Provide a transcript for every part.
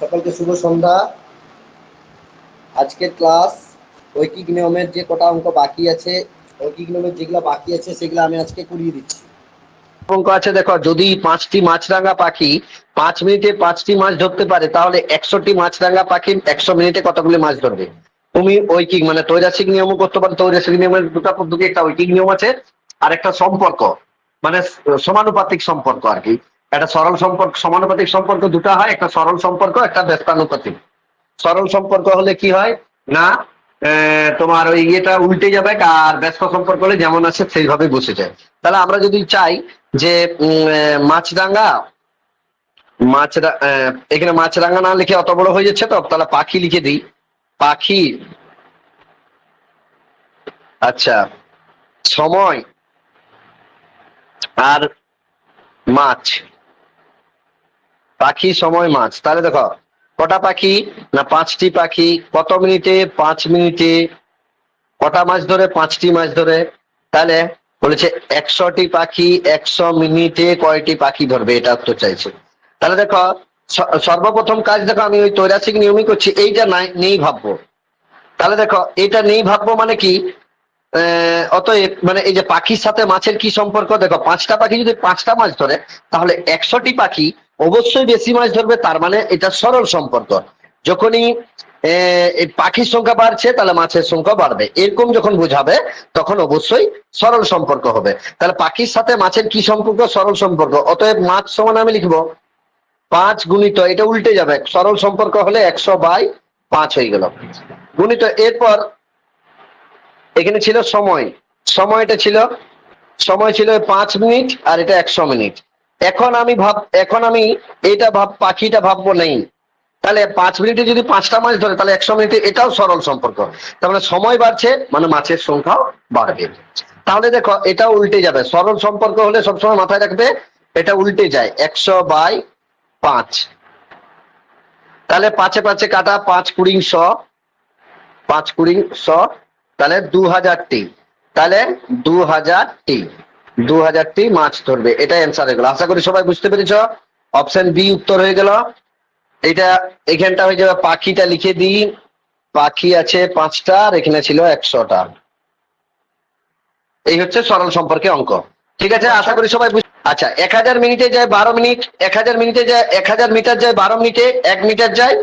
সকলকে শুভ সন্ধ্যা। আজকের ক্লাস ঐকিক নিয়মের যে কটা অঙ্ক বাকি আছে, ঐকিক নিয়মের যেগুলো বাকি আছে, সেগুলো আমি আজকে করিয়ে দিচ্ছি। অঙ্ক আছে, দেখো, যদি পাঁচটি মাছরাঙা পাখি পাঁচ মিনিটে পাঁচটি মাছ ধরতে পারে, তাহলে একশোটি মাছরাঙা পাখি একশো মিনিটে কতগুলি মাছ ধরবে? তুমি ঐকিক মানে তৈরাসিক নিয়মও করতে পারো তৈরাসিক নিয়মের দুটা পদ্ধতি, একটা ঐকিক নিয়ম আছে আর একটা সম্পর্ক মানে সমানুপাতিক সম্পর্ক আর কি। একটা সরল সম্পর্ক সমানুপাতিক সম্পর্ক দুটো হয় একটা সরল সম্পর্ক একটা ব্যস্তানুপাতিক সরল সম্পর্ক হলে কি হয়? না তোমার ওই ইয়েটা উল্টে যাবে আর ব্যস্ত সম্পর্ক হলে যেমন আছে সেইভাবে বসে যায়। তাহলে আমরা যদি চাই যে উম, আহ, মাছরাঙা মাছরা এখানে মাছরাঙা না লিখে অত বড় হয়ে যাচ্ছে তো তাহলে পাখি লিখে দিই। পাখি আচ্ছা সময় আর মাছ। পাখি সময় মাছ। তাহলে দেখো, কটা পাখি না পাঁচটি পাখি? কত মিনিটে? পাঁচ মিনিটে। কটা মাছ ধরে? পাঁচটি মাছ ধরে। তাহলে বলেছে একশোটি পাখি, একশো মিনিটে কয়টি পাখি ধরবে? এটা উত্তর চাইছে। তাহলে দেখো সর্বপ্রথম কাজ দেখো, আমি ওই তৈরাসিক নিয়মই করছি, এইটা নাই, নেই ভাববো। তাহলে দেখো, এটা নেই ভাববো মানে কি? অতএব মানে এই যে পাখির সাথে মাছের কি সম্পর্ক? দেখো, পাঁচটা পাখি যদি পাঁচটা মাছ ধরে, তাহলে একশোটি পাখি অবশ্যই বেশি মাছ ধরবে, তার মানে এটা সরল সম্পর্ক। যখনই পাখির সংখ্যা বাড়ছে, তাহলে মাছের সংখ্যা বাড়বে। এরকম যখন বোঝাবে, তখন অবশ্যই সরল সম্পর্ক হবে। তাহলে পাখির সাথে মাছের কি সম্পর্ক? সরল সম্পর্ক। অতএব মাছ সমান আমি লিখব। পাঁচ গুণিত, এটা উল্টে যাবে। সরল সম্পর্ক হলে একশো বাই পাঁচ হয়ে গেল। গুণিত, এরপর এখানে ছিল সময়। সময়টা ছিল, সময় ছিল পাঁচ মিনিট, আর এটা একশো মিনিট। এখন আমি ভাব, এখন আমি এটা ভাব, পাখিটা ভাববো নেই। তাহলে পাঁচ মিনিটে যদি পাঁচটা মাছ ধরে, তাহলে একশো মিনিটে এটাও সরল সম্পর্ক তার মানে সময় বাড়ছে মানে মাছের সংখ্যাও বাড়বে। তাহলে দেখো, এটা উল্টে যাবে। সরল সম্পর্ক হলে সবসময় মাথায় রাখবে, এটা উল্টে যায়। একশো বাই পাঁচ। তাহলে পাঁচে পাঁচে কাটা, পাঁচ কুড়ি শ। পাঁচ কুড়ি শ, তাহলে দু হাজার হাজারটি তাহলে দু হাজার হাজারটি দু হাজারটি মাছ ধরবে। এটা অ্যান্সার হয়ে গেল। আশা করি সবাই বুঝতে পেরেছ। অপশন বি উত্তর হয়ে গেল। এটা এখানটা হয়ে যাবে পাখিটা লিখে দিই। পাখি আছে পাঁচটা আর এখানে ছিল একশোটা। এই হচ্ছে সরল সম্পর্কে অঙ্ক। ঠিক আছে? আশা করি সবাই আচ্ছা এক হাজার মিনিটে যায় বারো মিনিট, এক হাজার মিনিটে যায়, এক হাজার মিটার যায় বারো মিনিটে, এক মিটার যায়,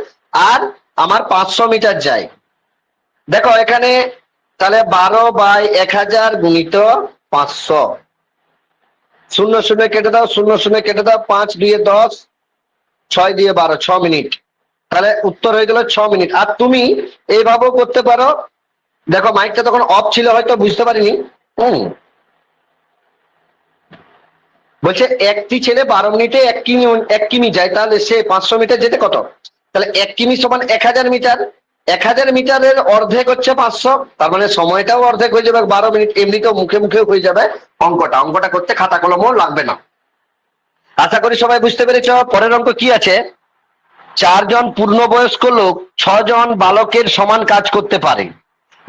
আর আমার পাঁচশো মিটার যায়। দেখো, এখানে তাহলে বারো বাই এক হাজার গুণিত পাঁচশো। শূন্য শূন্য কেটে দাও, শূন্য শূন্য কেটে দাও, পাঁচ দিয়ে দশ, ছয় দিয়ে বারো, ছ মিনিট। তাহলে উত্তর হয়ে গেল ছ মিনিট। আর তুমি এইভাবেও করতে পারো। দেখো মাইকটা তখন অফ ছিল, হয়তো বুঝতে পারিনি। হুম। বলছে একটি ছেলে বারো মিনিটে এক কিমি এক কিমি যায়, তাহলে সে পাঁচশো মিটার যেতে কত? তাহলে এক কিমি সমান এক হাজার মিটার। এক হাজার মিটারের অর্ধেক হচ্ছে পাঁচশো, তার মানে সময়টাও অর্ধেক হয়ে যাবে, বারো মিনিট এমনিতেও মুখে মুখে হয়ে যাবে অঙ্কটা। অঙ্কটা করতে খাতা কলমও লাগবে না। আশা করি সবাই বুঝতে পেরেছ, পরের অঙ্ক কি আছে? চারজন পূর্ণবয়স্ক লোক ছজন বালকের সমান কাজ করতে পারে।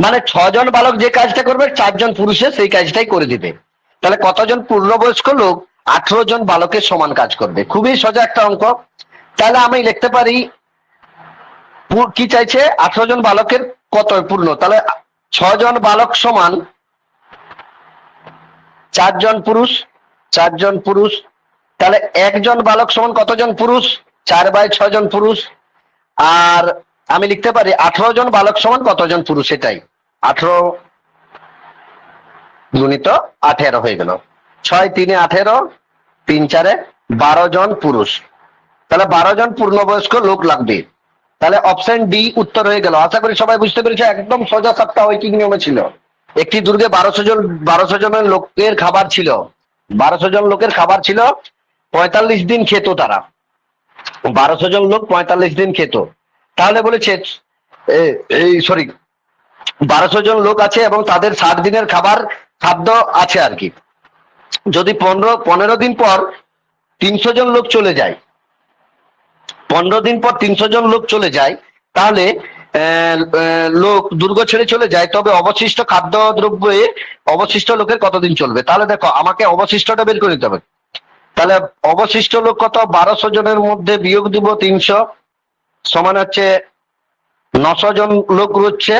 মানে ছজন বালক যে কাজটা করবে, চারজন পুরুষে সেই কাজটাই করে দিবে। তাহলে কতজন পূর্ণবয়স্ক লোক আঠারো জন বালকের সমান কাজ করবে? খুবই সোজা একটা অঙ্ক। তাহলে আমি লিখতে পারি কি চাইছে? আঠারো জন বালকের কত পূর্ণ? তাহলে ছজন বালক সমান চারজন পুরুষ চারজন পুরুষ। তাহলে একজন বালক সমান কতজন পুরুষ? চার বাই ছজন পুরুষ। আর আমি লিখতে পারি, আঠারো জন বালক সমান কতজন পুরুষ? এটাই। আঠারো গুণিত আঠেরো হয়ে গেল। ছয় তিনে আঠেরো, তিন চারে বারো জন পুরুষ। তাহলে বারো জন পূর্ণবয়স্ক লোক লাগবে। তাহলে অপশন ডি উত্তর হয়ে গেল। আশা করি সবাই বুঝতে পেরেছে, একদম সোজা সাপটা ঐকিক নিয়মে ছিল? একটি দুর্গে বারোশো জন, বারোশো জনের লোকের খাবার ছিল। বারোশো জন লোকের খাবার ছিল, পঁয়তাল্লিশ দিন খেত তারা। বারোশো জন লোক পঁয়তাল্লিশ দিন খেত। তাহলে বলেছে এই সরি বারোশো জন লোক আছে এবং তাদের ষাট দিনের খাবার, খাদ্য আছে আর কি। যদি পনেরো পনেরো দিন পর তিনশো জন লোক চলে যায় পনেরো দিন পর তিনশো জন লোক চলে যায়, তাহলে লোক দুর্গ ছেড়ে চলে যায়, তবে অবশিষ্ট খাদ্য দ্রব্যে অবশিষ্ট লোকের কতদিন চলবে? তাহলে দেখো, আমাকে অবশিষ্টটা বের করে দিতে হবে। তাহলে অবশিষ্ট লোক কত? বারোশো জনের মধ্যে বিয়োগ দিব তিনশো, সমান হচ্ছে নশো জন লোক রচ্ছে।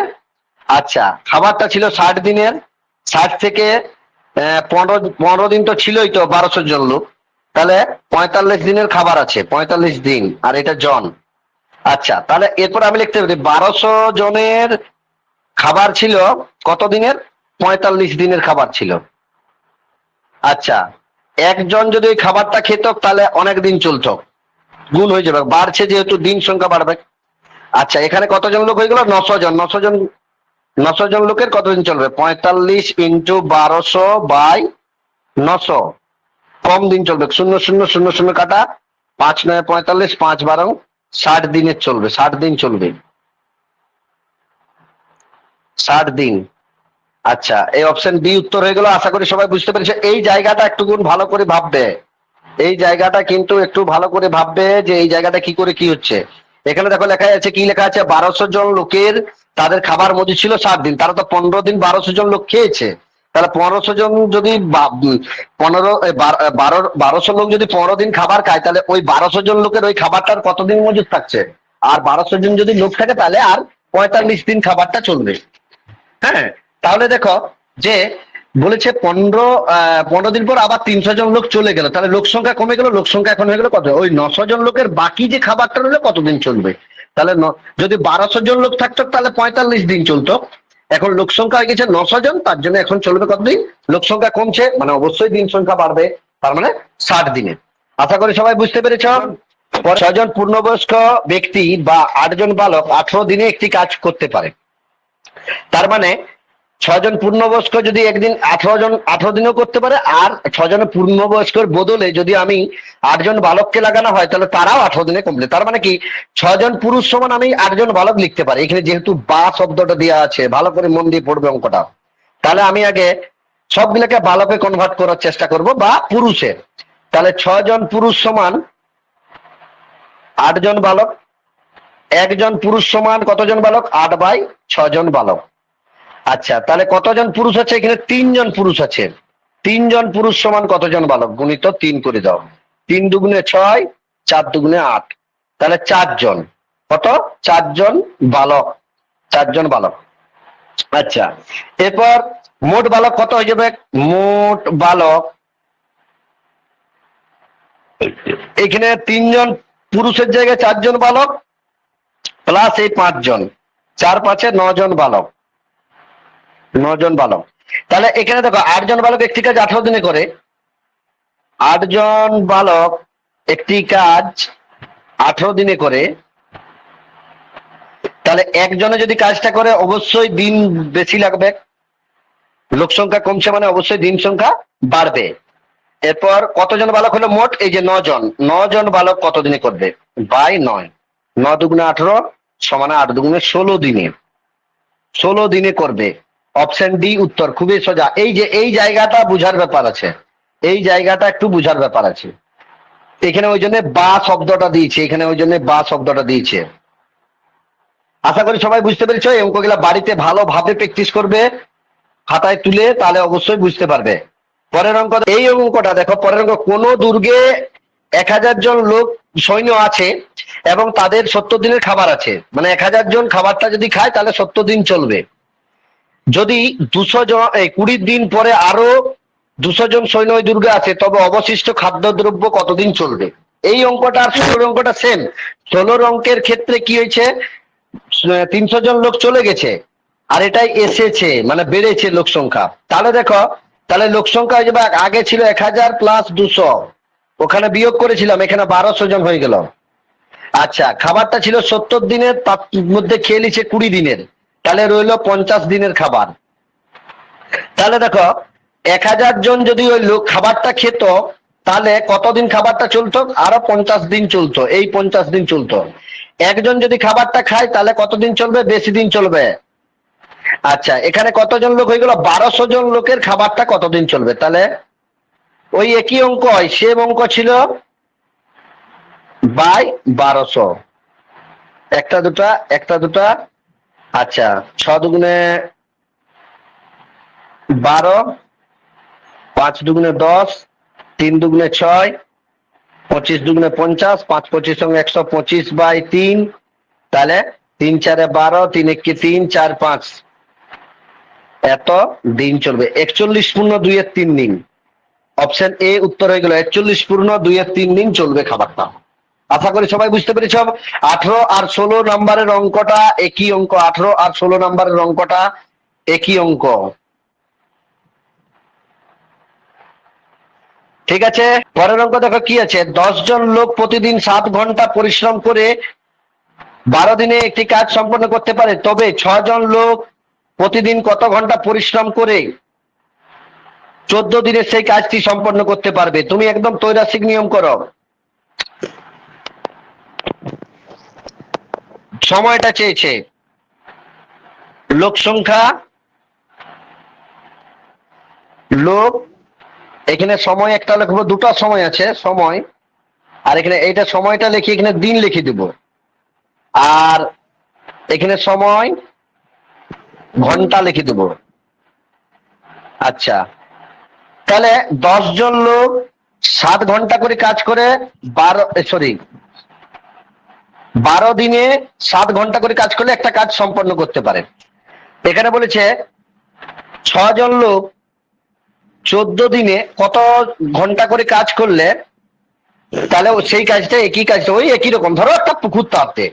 আচ্ছা খাবারটা ছিল ষাট দিনের, ষাট থেকে পনেরো পনেরো দিন তো ছিলই তো বারোশো জন লোক। তাহলে পঁয়তাল্লিশ দিনের খাবার আছে, পঁয়তাল্লিশ দিন, আর এটা জন। আচ্ছা তাহলে এরপর আমি লিখতে পারি, বারোশো জনের খাবার ছিল, কত দিনের? পঁয়তাল্লিশ দিনের খাবার ছিল। আচ্ছা একজন যদি ওই খাবারটা খেত, তাহলে অনেক দিন চলতো। গুণ হয়ে যাবে, বাড়ছে যেহেতু দিন সংখ্যা বাড়বে। আচ্ছা এখানে কতজন লোক হয়ে গেল? নশো জন। নশো জন নশো জন লোকের কতদিন চলবে? পঁয়তাল্লিশ ইন্টু বারোশো বাই নশো। কম দিন চলবে। শূন্য শূন্য শূন্য শূন্য কাটা, পাঁচ নয় পঁয়তাল্লিশ, পাঁচ বারো, ষাট দিনের চলবে, ষাট দিন চলবে। ষাট দিন। আচ্ছা এই অপশন বি উত্তর হয়ে গেল, আশা করি সবাই বুঝতে পেরেছে। এই জায়গাটা একটু গুণ ভালো করে ভাববে। এই জায়গাটা কিন্তু একটু ভালো করে ভাববে যে এই জায়গাটা কি করে কি হচ্ছে। এখানে দেখো লেখা আছে, কি লেখা আছে? বারোশো জন লোকের তাদের খাবার মজুদ ছিল সাত দিন। তারা তো পনেরো দিন বারোশো জন লোক খেয়েছে। তাহলে পনেরোশো জন যদি পনেরো বার- বারোশো লোক যদি পনেরো দিন খাবার খায়, তাহলে ওই বারোশো জন লোকের ওই খাবারটার কতদিন মজুদ থাকছে? আর বারোশো জন যদি লোক থাকে, তাহলে আর পঁয়তাল্লিশ দিন খাবারটা চলবে। হ্যাঁ? তাহলে দেখো যে বলেছে পনেরো পনেরো দিন পর আবার তিনশো জন লোক চলে গেল। তাহলে লোক সংখ্যা কমে গেল, লোক সংখ্যা এখন হয়ে গেল কত? ওই নশো জন লোকের বাকি যে খাবারটা রইল কতদিন চলবে? তাহলে যদি বারোশো জন লোক থাকতো, তাহলে পঁয়তাল্লিশ দিন চলতো। এখন লোক সংখ্যা হয়ে গেছে নশো জন, তার জন্য এখন চলবে কতদিন? লোক সংখ্যা কমছে মানে অবশ্যই দিন সংখ্যা বাড়বে, তার মানে ষাট দিনে। আশা করি সবাই বুঝতে পেরেছ? ছজন পূর্ণবয়স্ক ব্যক্তি বা আটজন বালক আঠারো দিনে একটি কাজ করতে পারে। তার মানে ছজন পূর্ণবয়স্ক যদি একদিন আঠারো জন, আঠারো দিনও করতে পারে, আর ছজন পূর্ণবয়স্কর বদলে যদি আমি আটজন বালককে লাগানো হয়, তাহলে তারাও আঠারো দিনে কমপ্লিট তার মানে কি? ছজন পুরুষ সমান আমি আটজন বালক লিখতে পারি। এখানে যেহেতু বা শব্দটা দেওয়া আছে, ভালো করে মন দিয়ে পড়বে অঙ্কটা। তাহলে আমি আগে সবগুলোকে বালকে কনভার্ট করার চেষ্টা করব, বা পুরুষে তাহলে ছজন পুরুষ সমান আটজন বালক, একজন পুরুষ সমান কতজন বালক? আট বাই ছজন বালক। আচ্ছা তাহলে কতজন পুরুষ আছে? এখানে তিনজন পুরুষ আছে। তিনজন পুরুষ সমান কতজন বালক? গুণিত তিন করে দাও। তিন দুগুণে ছয়, চার দুগুণে আট। তাহলে চারজন। কত? চারজন বালক। চারজন বালক। আচ্ছা এরপর মোট বালক কত হয়ে যাবে? মোট বালক এখানে তিনজন পুরুষের জায়গায় চারজন বালক প্লাস এই পাঁচজন। চার, পাঁচে নজন বালক। নজন বালক। তাহলে এখানে দেখো, আটজন বালক একটি কাজ আঠারো দিনে করে, আটজন বালক একটি কাজ আঠারো দিনে করে, তাহলে একজনে যদি কাজটা করে, অবশ্যই দিন বেশি লাগবে। লোক সংখ্যা কমছে মানে অবশ্যই দিন সংখ্যা বাড়বে। এরপর কতজন বালক হলো মোট? এই যে নজন। নজন বালক কত দিনে করবে? বাই নয়। ন দুগুণে আঠারো সমানে আট দুগুণে ষোলো দিনে। ষোলো দিনে করবে। অপশন ডি উত্তর। খুবই সোজা। এই যে, এই জায়গাটা বুঝার ব্যাপার আছে। এই জায়গাটা একটু বুঝার ব্যাপার আছে। এখানে ওই জন্য বা শব্দটা দিয়েছে। এখানে ওই জন্য বা শব্দটা দিয়েছে। আশা করি সবাই বুঝতে পেরেছ। অঙ্কগুলা বাড়িতে ভালোভাবে প্র্যাকটিস করবে। খাতায় তুলে তাহলে অবশ্যই বুঝতে পারবে। পরের অঙ্ক এই অঙ্কটা দেখো। পরের অঙ্ক, কোন দুর্গে এক হাজার জন লোক সৈন্য আছে এবং তাদের সত্তর দিনের খাবার আছে। মানে এক হাজার জন খাবারটা যদি খায়, তাহলে সত্তর দিন চলবে। যদি দুশো জন, এই কুড়ি দিন পরে আরও দুশো জন সৈন্য দুর্গে আছে, তবে অবশিষ্ট খাদ্যদ্রব্য কতদিন চলবে? এই অঙ্কটা আর ষোলোর অঙ্কটা সেম ষোলোর অঙ্কের ক্ষেত্রে কি হয়েছে? তিনশো জন লোক চলে গেছে, আর এটাই এসেছে মানে বেড়েছে লোক সংখ্যা। তাহলে দেখো, তাহলে লোক সংখ্যা যাবে, আগে ছিল এক হাজার প্লাস দুশো। ওখানে বিয়োগ করেছিলাম, এখানে বারোশো জন হয়ে গেল। আচ্ছা খাবারটা ছিল সত্তর দিনের, তার মধ্যে খেয়ে নিচ্ছে কুড়ি দিনের। তাহলে রইল পঞ্চাশ দিনের খাবার। তাহলে দেখো, এক হাজার জন যদি ওই লোক খাবারটা খেত, তাহলে কতদিন খাবারটা চলতো? আরও পঞ্চাশ দিন চলতো, এই পঞ্চাশ দিন চলতো। একজন যদি খাবারটা খায়, তাহলে কতদিন চলবে? বেশি দিন চলবে। আচ্ছা এখানে কতজন লোক হয়ে গেল? বারোশো জন লোকের খাবারটা কতদিন চলবে? তাহলে ওই একই অঙ্ক হয়। সেম অঙ্ক ছিল বাই বারোশো। একটা দুটা একটা দুটা আচ্ছা ছ দুগুণে বারো, পাঁচ দুগুণে দশ, তিন দুগুণে ছয়, পঁচিশ দুগুণে পঞ্চাশ, পাঁচ পঁচিশ সঙ্গে একশো পঁচিশ বাই তিন, তাহলে তিন চারে বারো, তিন একে তিন, চার পাঁচ। এত দিন চলবে। একচল্লিশ পূর্ণ দুইয়ের তিন দিন। অপশন এ উত্তর হয়ে গেল, একচল্লিশ পূর্ণ দুইয়ের তিন দিন চলবে খাবারটা। আশা করি সবাই বুঝতে পেরেছ। আঠারো আর ষোলো নাম্বারের অঙ্কটা একই অঙ্ক। আঠারো আর ষোলো নাম্বারের অঙ্কটা একই অঙ্ক। ঠিক আছে? পরের অঙ্ক দেখো কি আছে? জন লোক প্রতিদিন সাত ঘণ্টা পরিশ্রম করে বারো দিনে একটি কাজ সম্পন্ন করতে পারে। তবে জন লোক প্রতিদিন কত ঘণ্টা পরিশ্রম করে চোদ্দ দিনে সেই কাজটি সম্পন্ন করতে পারবে? তুমি একদম তৈরাসিক নিয়ম করো। সময়টা চেয়েছে। লোক সংখ্যা, লোক, এখানে সময় একটা লিখব দুটো সময় আছে, সময়, আর এখানে এইটা সময়টা লিখি এখানে দিন লিখে দেব। আর এখানে সময়, ঘণ্টা লিখে দেব। আচ্ছা তাহলে দশ জন লোক সাত ঘণ্টা করে কাজ করে বারো সরি বারো দিনে সাত ঘণ্টা করে কাজ করলে একটা কাজ সম্পন্ন করতে পারে। এখানে বলেছে, ছজন লোক চোদ্দ দিনে কত ঘণ্টা করে কাজ করলে, তাহলে সেই কাজটা একই কাজটা, ওই একই রকম। ধরো একটা পুকুর তাড়তে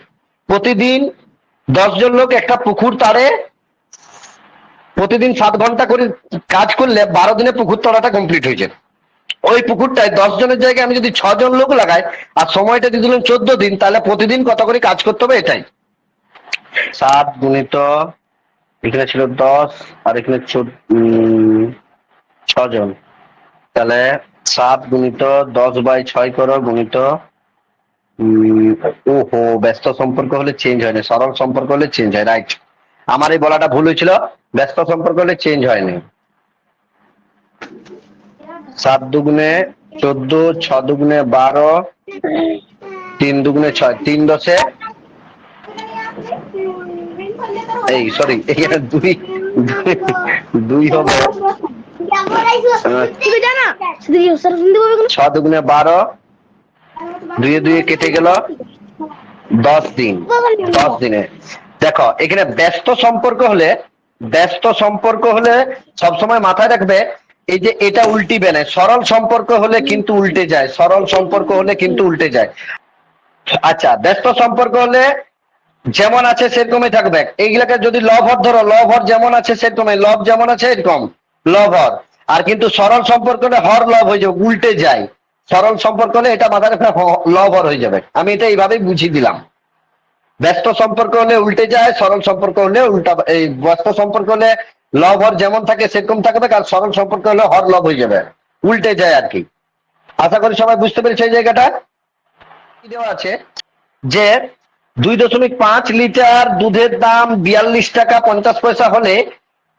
প্রতিদিন দশজন লোক একটা পুকুর তাড়ে প্রতিদিন সাত ঘণ্টা করে কাজ করলে বারো দিনে পুকুর তাড়াটা কমপ্লিট হয়েছে ওই পুকুরটায় দশ জনের জায়গায় আমি যদি ছজন লোক লাগাই, আর সময়টা দিয়ে চোদ্দ দিন, তাহলে প্রতিদিন কত করে কাজ করতে হবে এটাই? সাত গুণিত, এখানে ছিল দশ, আর এখানে ছজন। তাহলে সাত গুণিত দশ বাই ছয় করো গুণিত ওহো, ব্যস্ত সম্পর্ক হলে চেঞ্জ হয় না সরল সম্পর্ক হলে চেঞ্জ হয় রাইট আমার এই বলাটা ভুল হয়েছিল, ব্যস্ত সম্পর্ক হলে চেঞ্জ হয়নি। সাত দুগুণে চোদ্দ ছ দুগুণে বারো তিন দুগুণে ছয় তিন দশে? এই সরি এখানে দুই দুই- হবে। ছ দুগুণে বারো দুয়ে দুয়ে কেটে গেল দশ দিন দশ দিনে। দেখো এখানে ব্যস্ত সম্পর্ক হলে ব্যস্ত সম্পর্ক হলে সবসময় মাথায় রাখবে এই যে এটা উল্টিবে না সরল সম্পর্ক হলে কিন্তু উল্টে যায়, সরল সম্পর্ক হলে কিন্তু উল্টে যায়। আচ্ছা ব্যস্ত সম্পর্ক হলে যেমন আছে সেরকমই থাকবে। এইগুলাকে যদি লভর ধরো, লভর যেমন আছে সেরকমই, লভ যেমন আছে এরকম, লভর। আর কিন্তু সরল সম্পর্ক হলে হর লভ হয়ে যাবে, উল্টে যায়। সরল সম্পর্ক হলে এটা মাথায় রাখবে লভর হয়ে যাবে। আমি এটা এইভাবেই বুঝিয়ে দিলাম। ব্যস্ত সম্পর্ক হলে উল্টে যায়, সরল সম্পর্ক হলে উল্টা এই ব্যস্ত সম্পর্ক হলে লভ হর যেমন থাকে, সেরকম থাকবে আর সরল সম্পর্ক হলে হর লভ হয়ে যাবে। উল্টে যায় আর কি। আশা করি সবাই বুঝতে পেরেছে এই জায়গাটা? দেওয়া আছে? যে দুই দশমিক পাঁচ লিটার দুধের দাম বিয়াল্লিশ টাকা পঞ্চাশ পয়সা হলে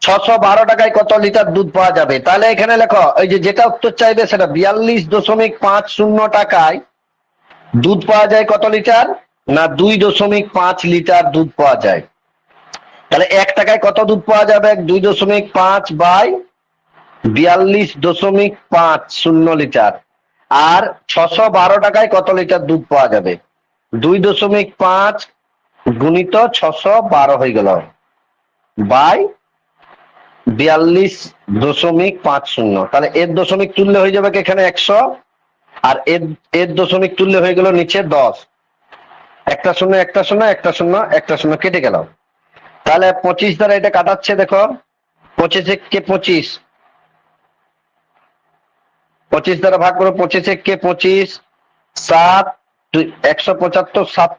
ছশো বারো টাকায় কত লিটার দুধ পাওয়া যাবে? তাহলে এখানে লেখো ওই যে যেটা উত্তর চাইবে সেটা বিয়াল্লিশ দশমিক পাঁচ শূন্য টাকায় দুধ পাওয়া যায় কত লিটার? না, দুই দশমিক পাঁচ লিটার দুধ পাওয়া যায়। তাহলে এক টাকায় কত দুধ পাওয়া যাবে? দুই দশমিক পাঁচ বাই বিয়াল্লিশ দশমিক পাঁচ শূন্য লিটার। আর ছশো বারো টাকায় কত লিটার দুধ পাওয়া যাবে? দুই দশমিক পাঁচ গুণিত ছশো বারো হয়ে গেল বাই বিয়াল্লিশ দশমিক পাঁচ শূন্য। তাহলে এর দশমিক তুললে হয়ে যাবে এখানে একশো আর এর এর দশমিক তুললে হয়ে গেল নিচে দশ। একটা শূন্য একটা শূন্য একটা শূন্য একটা শূন্য কেটে গেল। তাহলে পঁচিশ দ্বারা এটা কাটাচ্ছে, দেখো। পঁচিশ কে পঁচিশ। পঁচিশ দ্বারা ভাগ করো, পঁচিশ কে পঁচিশ, সাত একশো পঁচাত্তর, সাত,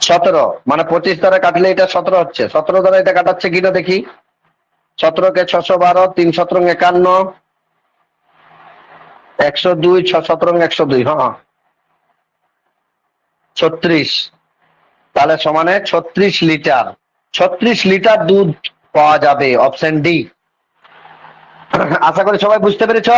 সতেরো। মানে পঁচিশ দ্বারা কাটলে এটা সতেরো হচ্ছে। সতেরো দ্বারা এটা কাটাচ্ছে কিনা দেখি? সতেরো কে ছশো বারো, তিন সতেরো একান্ন, একশো দুই, ছ সতেরো একশো দুই হ্যাঁ। ছত্রিশ। তাহলে সমানে ছত্রিশ লিটার। ছত্রিশ লিটার দুধ পাওয়া যাবে অপশন ডি আশা করি সবাই বুঝতে পেরেছ?